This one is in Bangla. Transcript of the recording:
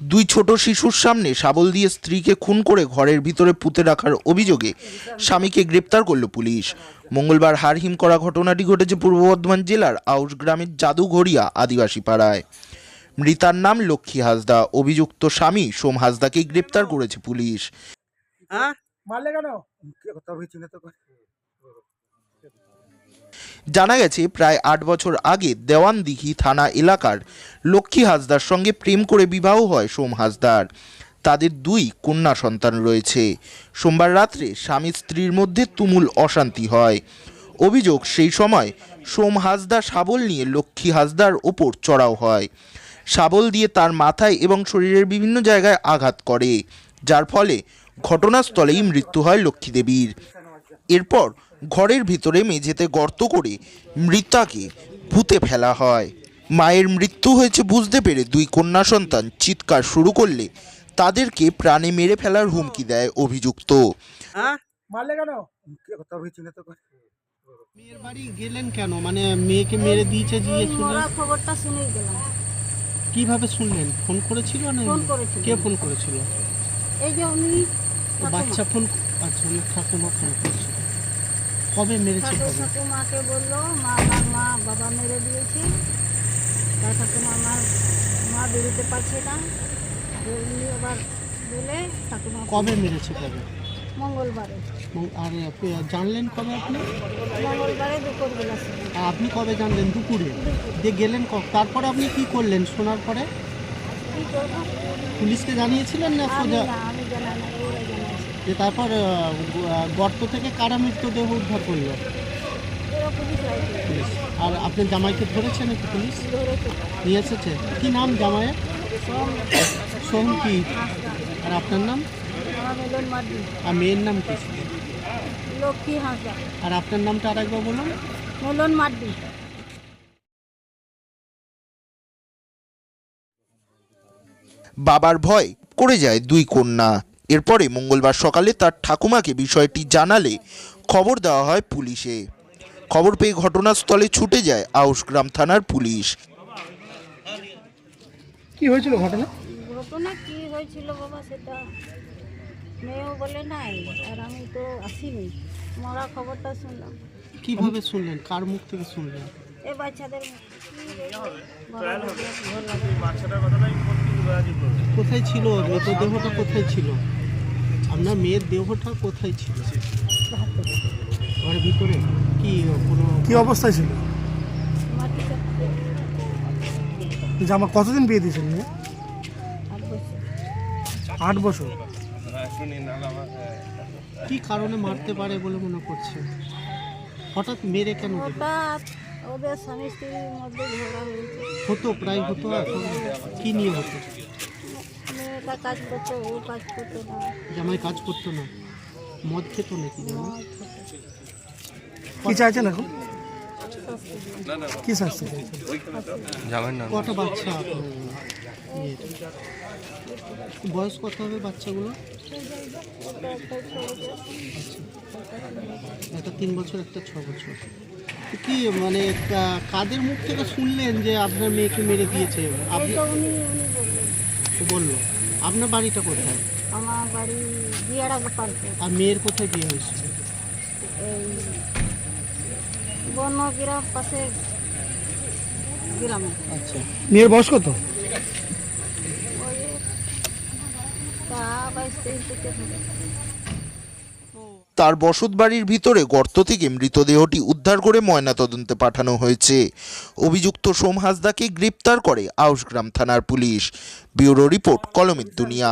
দুই ছোট শিশুর সামনে শাবল দিয়ে স্ত্রীকে খুন করে ঘরের ভিতরে পুঁতে রাখার অভিযোগে স্বামীকে গ্রেপ্তার করল পুলিশ। মঙ্গলবার হারহিম করা ঘটনাটি ঘটেছে পূর্ব বর্ধমান জেলার আউশ গ্রামের জাদুঘরিয়া আদিবাসী পাড়ায়। মৃতার নাম লক্ষ্মী হাসদা। অভিযুক্ত স্বামী সোম হাসদাকে গ্রেপ্তার করেছে পুলিশ। হ্যাঁ মারলে কেন? তো জানা গেছে প্রায় আট বছর আগে দেওয়ানদিঘি থানা এলাকার লক্ষ্মী হাসদার সঙ্গে প্রেম করে বিবাহ হয় সোম হাসদার। তাদের দুই কন্যা সন্তান রয়েছে। সোমবার রাত্রে স্বামী স্ত্রীর মধ্যে তুমুল অশান্তি হয়। অভিযোগ সেই সময় সোম হাসদা শাবল নিয়ে লক্ষ্মী হাসদার ওপর চড়াও হয়। শাবল দিয়ে তার মাথায় এবং শরীরের বিভিন্ন জায়গায় আঘাত করে যার ফলে ঘটনাস্থলেই মৃত্যু হয় লক্ষ্মী দেবীর। এরপর ঘরের ভিতরে মেঝেতে গর্ত করে মৃতাকে পুঁতে ফেলা হয়। মায়ের মৃত্যু হয়েছে বুঝতে পেরে দুই কন্যা সন্তান চিৎকার শুরু করলে তাদেরকে প্রাণে মেরে ফেলার হুমকি দেয় অভিযুক্ত। হ্যাঁ? কেন? কে কথা হয়েছিল তো? মেয়ের বাড়ি গেলেন কেন? মানে মেয়েকে মেরে দিয়েছে যে এই শুনলেন? খবরটা শুনেই গেলাম। কীভাবে শুনলেন? ফোন করেছিল না? ফোন করেছিল। কে ফোন করেছিল? এই যে উনি বাচ্চা ফোন আচ্ছা ওনার ঠাকুমা ফোন করেছিল কবে মেরেছে ঠাকুমাকে বলল মা আমার মা বাবা মেরে দিয়েছে। তাই ঠাকুমা আমার মা বেরোতে পারছে না। উনি আবার বলে ঠাকুমা কবে মেরেছে কবে? মঙ্গলবারে। আর আপনি জানলেন কবে আপনি? মঙ্গলবারে দুপুরবেলা আপনি কবে জানলেন? দুপুরে? দিয়ে গেলেন তারপরে আপনি কি করলেন শোনার পরে? পুলিশকে জানিয়েছিলেন না সোজা? আমি জানা ওরা জানাইছে যে তারপর আহ, গ- আহ, গর্ত থেকে কারা মৃতদেহ উদ্ধার করল? ওরা পুলিশ আর আপনার জামাইকে ধরেছে নাকি পুলিশ? ধরেছে। নিয়ে এসেছে। কি নাম জামাইয়ের? সব সোহম কি? আর আপনার নাম? আমার মিলন মার্ডি আর মেয়ের নাম কি? লক্ষ্মী আর আপনার নামটা আরেকবার বলুন। মিলন মার্ডি বাবার ভয় করে যায় দুই কন্যা। এরপরে মঙ্গলবার সকালে তার ঠাকুমাকে বিষয়টি জানালে খবর দেওয়া হয় পুলিশে। খবর পেয়ে ঘটনাস্থলে ছুটে যায় আউশগ্রাম থানার পুলিশ। কি হয়েছিল ঘটনা? ঘটনা কি হয়েছিল বাবা সেটা মেয়েও বলে নাই আর আমি তো আসিনি। মরা খবরটা শুনলাম। কীভাবে শুনলেন? কার মুখ থেকে শুনলেন? এই বাচ্চাদের কি কোথায় ছিল? মৃতদেহটা কোথায় ছিল? আপনার মেয়ের দেহটা কোথায় ছিল? ঘরের ভিতরে? কি কোনো কি অবস্থায় ছিল? জামা কতদিন বিয়ে দিয়েছেন মেয়ে? আট বছর। কি কারণে মারতে পারে বলে মনে করছে হঠাৎ মেরে কেন হঠাৎ ওদের স্বামী স্ত্রীর মধ্যে ঝগড়া হয়েছে হতো প্রায় হতো এখন কি নিয়ে হতো? মেয়েটা কাজ করতো ও কাজ করতো না। জামাই কাজ করতো না। মদ খেত নাকি খেতো। কি চাইছেন এখন? কি শাস্তি চাইছেন কটা বাচ্চা আপনার বয়স কত হবে বাচ্চাগুলো? একটা তিন বছর একটা ছ বছর। কি মানে কাদের মুখ থেকে শুনলেন যে আপনার মেয়েকে মেরে দিয়েছে? আপনি উনি উনি বললেন। বলল। আপনার বাড়িটা কোথায়? আমার বাড়ি বিয়ারা গোপালপুর আর মেয়ের কোথায় বিয়ে হয়েছিল এই বনগ্রাম পাশে গ্রামে। আচ্ছা। মেয়ের বয়স কত? তা বাইশ তেইশ। তার বসত বাড়ির ভিতরে গর্ত থেকে মৃতদেহটি উদ্ধার করে ময়নাতদন্তে পাঠানো হয়েছে। অভিযুক্ত সোম হাসদাকে গ্রেপ্তার করে আউশগ্রাম থানার পুলিশ। ব্যুরো রিপোর্ট, কলমের দুনিয়া।